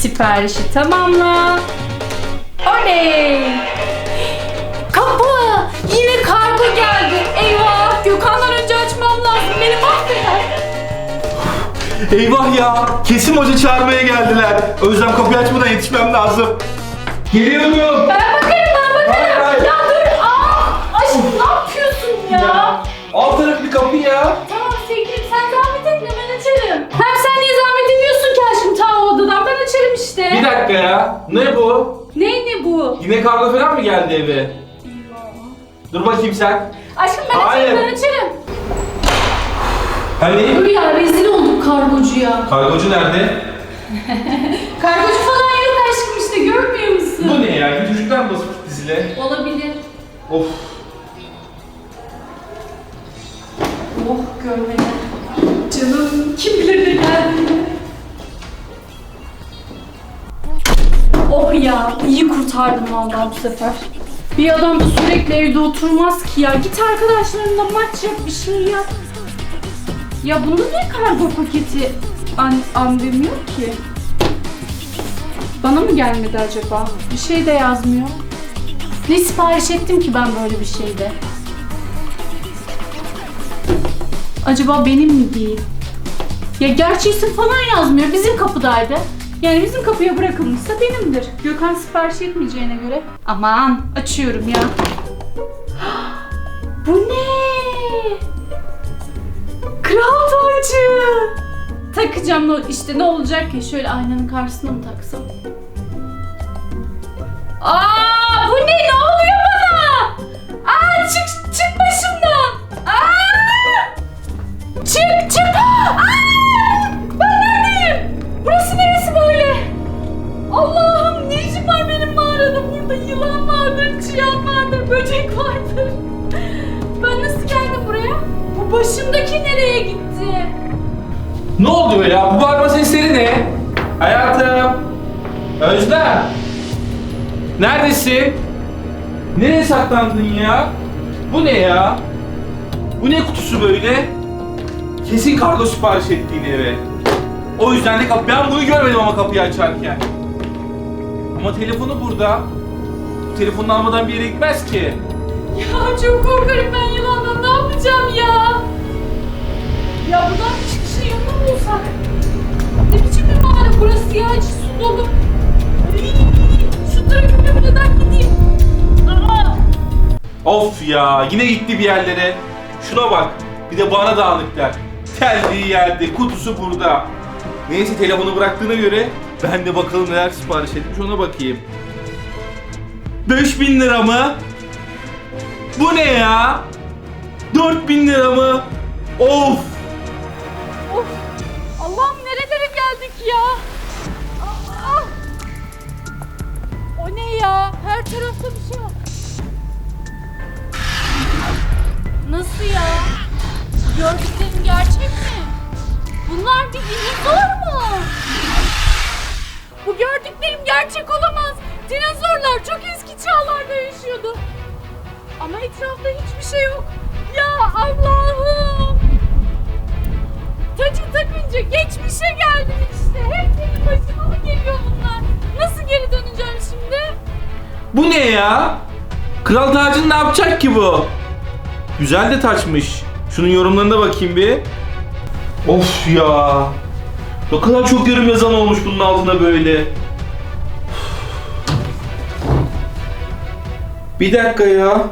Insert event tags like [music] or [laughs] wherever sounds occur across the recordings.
Siparişi tamamla. Oley! Kapı! Yine kargo geldi. Eyvah! Gökhan'dan önce açmam lazım. Beni mahveder. Eyvah ya! Kesin hoca çağırmaya geldiler. Özlem kapıyı açmadan yetişmem lazım. Geliyorum. Ben bakarım ben bakarım. Hayır, hayır. Ya dur! Aa! Aşkım ne yapıyorsun ya? Alt taraf bir kapı ya. İşte. Bir dakika ya. Ne bu? Ne ne bu? Yine kargo falan mı geldi eve? Dur bakayım sen. Aşkım ben Hayır. açarım ben açarım. Hani? Dur ya rezil olduk kargocuya. Kargocu nerede? [laughs] Kargocu falan yok aşkım işte görmüyor musun? Bu ne ya? Çocuktan basıp gitti zile. Olabilir. Of. Oh görmedi. Ya iyi kurtardım vallahi bu sefer. Bir adam da sürekli evde oturmaz ki ya. Git arkadaşlarınla maç yap bir şey yap. Ya bunda niye kargo paketi an, an demiyor ki? Bana mı gelmedi acaba? Bir şey de yazmıyor. Ne sipariş ettim ki ben böyle bir şeyde? Acaba benim mi değil? Ya gerçi isim falan yazmıyor. Bizim kapıdaydı. Yani bizim kapıya bırakılmışsa benimdir. Gökhan sipariş etmeyeceğine göre. Aman açıyorum ya. [gasps] Bu ne? Kral tacı. Takacağım işte ne olacak ki şöyle aynanın karşısına mı taksam? Aa başımdaki nereye gitti? Ne oldu böyle ya? Bu bağırma sesleri ne? Hayatım. Özlem. Neredesin? Nereye saklandın ya? Bu ne ya? Bu ne kutusu böyle? Kesin kargo sipariş ettiğin eve. O yüzden de kapı... Ben bunu görmedim ama kapıyı açarken. Ama telefonu burada. Bu telefonunu almadan bir yere gitmez ki. Ya çok korkarım ben yılandan. Ne yapacağım ya? Ya buradan çıkışın yolunu bulsak? Ne biçim bir mağara burası ya? İçi su dolu. Şu trafik köprüden gideyim. Aa! Of ya yine gitti bir yerlere. Şuna bak. Bir de bana dağınıklar. Geldiği yerde kutusu burada. Neyse telefonu bıraktığına göre ben de bakalım neler sipariş etmiş ona bakayım. 5000 lira mı? Bu ne ya? 4000 lira mı? Of! Of! Allah'ım nerelere geldik ya? Aa! O ne ya? Her tarafta bir şey var. Nasıl ya? Gördüklerim gerçek mi? Bunlar bir dinozor mu? Bu gördüklerim gerçek olamaz. Dinozorlar çok eski çağlarda yaşıyordu. Ama etrafta hiçbir şey yok. Ya Bu ne ya? Kral tacını ne yapacak ki bu? Güzel de taçmış. Şunun yorumlarına bakayım bir. Of ya. Ne kadar çok yorum yazan olmuş bunun altına böyle. Bir dakika ya.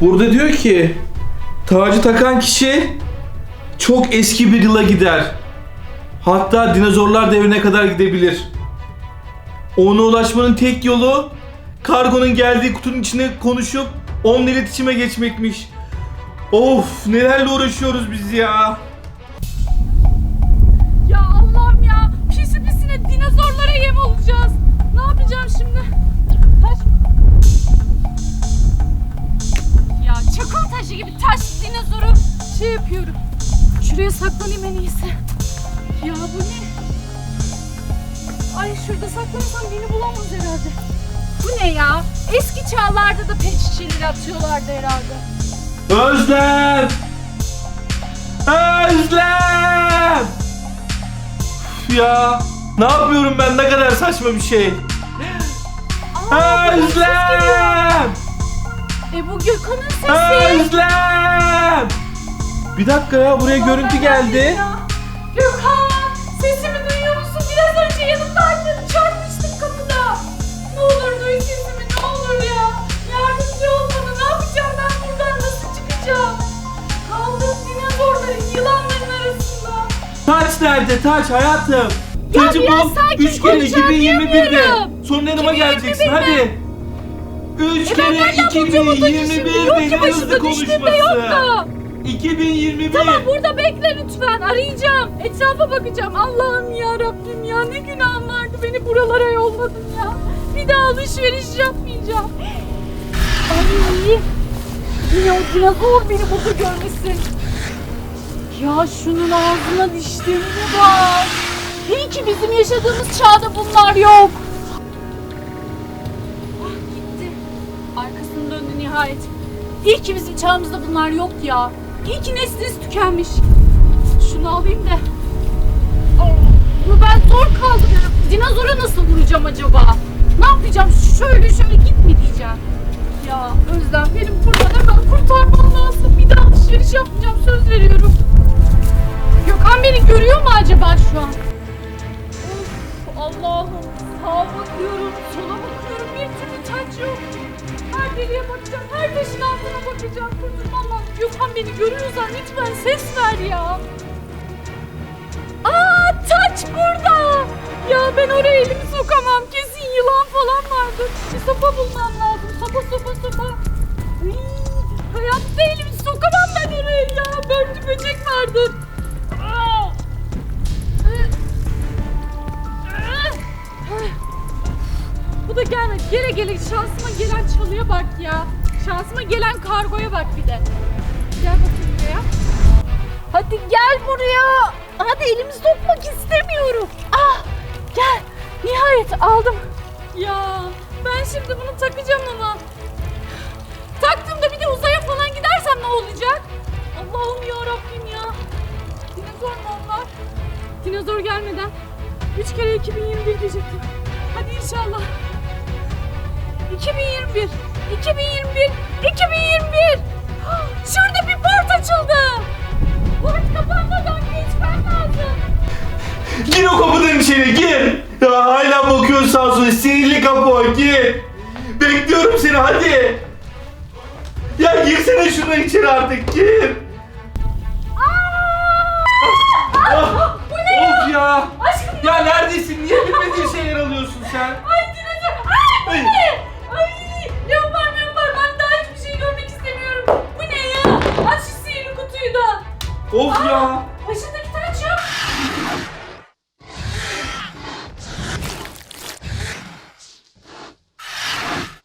Burada diyor ki tacı takan kişi çok eski bir yıla gider. Hatta dinozorlar devrine kadar gidebilir. Ona ulaşmanın tek yolu kargonun geldiği kutunun içine konuşup onunla iletişime geçmekmiş. Of nelerle uğraşıyoruz biz ya. Ya Allah'ım ya. Pisi pisine dinozorlara yem olacağız. Ne yapacağım şimdi? Taş... Ya çakıl taşı gibi taş dinozoru şey yapıyorum. Şuraya saklanayım en iyisi. Ya bu ne? Ay şurada saklansam beni bulamaz herhalde. Bu ne ya? Eski çağlarda da pet şişeleri atıyorlardı herhalde. Özlem! Özlem! Üf ya Ne yapıyorum ben? Ne kadar saçma bir şey. Aa, bu ses geliyor. Özlem! E bu Gökhan'ın sesi. Özlem! Bir dakika ya buraya görüntü geldi. Ya. Taç nerede? Taç hayatım. Ya Tacı biraz sakin 3 kere konuşalım 2021'de. diyemiyorum. Sonra yanıma 2021'de. geleceksin hadi. 3 E ben kere nereden bulacağım o tacı şimdi? 2021 Yok ki ne hızlı başında düştüğünde yok konuşması. da. 2021. Tamam burada bekle lütfen arayacağım. Etrafa bakacağım. Allah'ım ya Rabbim ya ne günahım vardı beni buralara yolladın ya. Bir daha alışveriş yapmayacağım. Ay yine o dinozor beni burada görmesin. Ya şunun ağzına dişlerine bak. İyi ki bizim yaşadığımız çağda bunlar yok. Ah gitti. Arkasını döndü nihayet. İyi ki bizim çağımızda bunlar yok ya. İyi ki nesliniz tükenmiş. Şunu alayım da. Bu ben zor kaldırıyorum. Dinozora nasıl vuracağım acaba? Ne yapacağım? Şöyle şöyle git mi diyeceğim. Ya Özlem benim buradan hemen kurtarmam lazım. Bir daha alışveriş yapmayacağım söz veriyorum. Gökhan beni görüyor mu acaba şu an? Of Allah'ım. Sağa bakıyorum, sola bakıyorum. Bir türlü taç yok. Her deliğe bakacağım, her taşın altına bakacağım. Kurtulmam lazım. Gökhan beni görüyorsan lütfen ses ver ya. Aa taç burada. Ya ben oraya elimi Bu da gelmedi. Gele gele şansıma gelen çalıya bak ya. Şansıma gelen kargoya bak bir de. Gel bakayım buraya. Hadi gel buraya. Hadi elimi sokmak istemiyorum. Ah gel. Nihayet aldım. Ya ben şimdi bunu takacağım ama. Taktığımda bir de uzaya falan gidersem ne olacak? Allah'ım ya Rabbim ya. Dinozor mu onlar? Dinozor gelmeden 3 kere 2021 diyecektim. Hadi inşallah. 2021, 2021, 2021. Şurada bir port açıldı. Port kapanmadan geçmem lazım. Gir o kapıdan içeri gir. Ya hala bakıyorsun sağa sola. Sinirli kapı o gir. Bekliyorum seni hadi. Ya girsene şuradan içeri artık gir. Ah, Bu ne ya? Of ya. Aşkım Ya neredesin? Niye bilmediğin şeyler alıyorsun sen? Ay ne? Ay